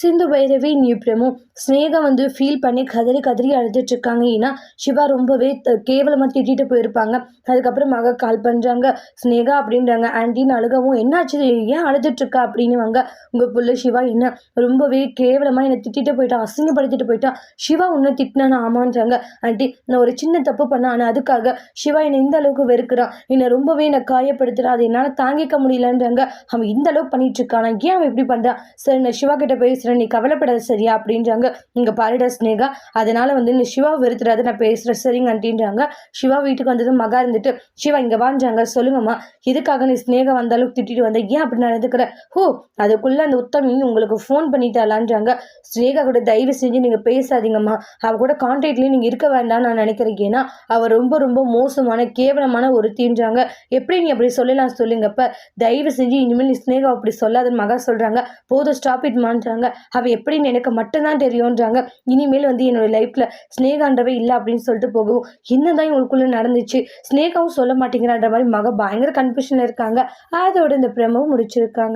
சிந்து பைரவி நீ பிரமோ. ஸ்னேகா வந்து ஃபீல் பண்ணி கதறி கதறி அழுதுட்டு இருக்காங்க. ஏன்னா சிவா ரொம்பவே த- திட்டிட்டு போயிருப்பாங்க. அதுக்கப்புறம் மக கால் பண்ணுறாங்க ஸ்னேகா அப்படின்றாங்க ஆண்டின்னு அழுகவும். என்னாச்சு? ஏன் அழுதுட்டு இருக்கா? அப்படின்னுவாங்க. உங்கள் புள்ள சிவா என்ன ரொம்பவே கேவலமாக என்னை திட்டிட்டு போயிட்டான் அசிங்கப்படுத்திட்டு போயிட்டான் சிவா உன்னை திட்டினா ஆமான்றாங்க. ஆண்டி நான் ஒரு சின்ன தப்பு பண்ணேன். ஆனால் அதுக்காக சிவா என்னை இந்த அளவுக்கு வெறுக்கிறான் என்னை ரொம்பவே என்னை காயப்படுத்துகிறான் அதை என்னால் தாங்கிக்க முடியலன்றாங்க. அவன் இந்த அளவுக்கு பண்ணிட்டு இருக்கான்? ஏன் அவன் இப்படி பண்ணுறான் சரி நான் சிவா கிட்ட பேசுகிறேன் நீ கவலைப்படாத சரியா? அப்படின்றாங்க. இங்கே பாருடா ஸ்னேகா அதனால் வந்து நீ சிவா வெறுத்துறாது நான் பேசுகிறேன் சரிங்க ஆண்டின்றாங்க. சிவா வீட்டுக்கு வந்ததும் மகா இருந்துட்டு சிவா இங்கே வாஞ்சாங்க சொல்லுங்கம்மா. இதுக்காக நீ ஸ்னேகா வந்த அளவுக்கு திட்டிட்டு வந்த? ஏன் அப்படி நடந்துக்கிற? ஹோ அதுக்குள்ளே அந்த உத்தமி உங்களுக்கு ஃபோன் பண்ணிட்டாளான்றாங்க. ஸ்னேகா கூட தயவு செஞ்சு நீங்கள் பேசாதீங்கம்மா. அவ கூட கான்டாக்ட்லேயும் நீங்கள் இருக்க வேண்டாம்னு நான் நினைக்கிறேன். ஏன்னா அவள் ரொம்ப ரொம்ப மோசமான கேவலமான ஒரு தீன்றாங்க எப்படி நீ அப்படி சொல்லலாம் சொல்லுங்கப்ப? தயவு செஞ்சு இனிமேல் நீ ஸ்னேகா அப்படி சொல்லாதுன்னு மகா சொல்கிறாங்க போதும் ஸ்டாப் இட் அவள் எப்படின்னு எனக்கு மட்டும்தான் தெரியும்ன்றாங்க. இனிமேல் வந்து என்னோட லைஃப்பில் ஸ்னேகான்றவே இல்லை அப்படின்னு சொல்லிட்டு போகவும் என்னதான் இவங்களுக்குள்ளே நடந்துச்சு ஸ்னேகாவும் சொல்ல மாட்டேங்கிறான்ற மாதிரி மக பயங்கர கன்ஃபியூஷனில் இருக்காங்க. அதோட இந்த பிரமவும் முடிச்சிருக்காங்க.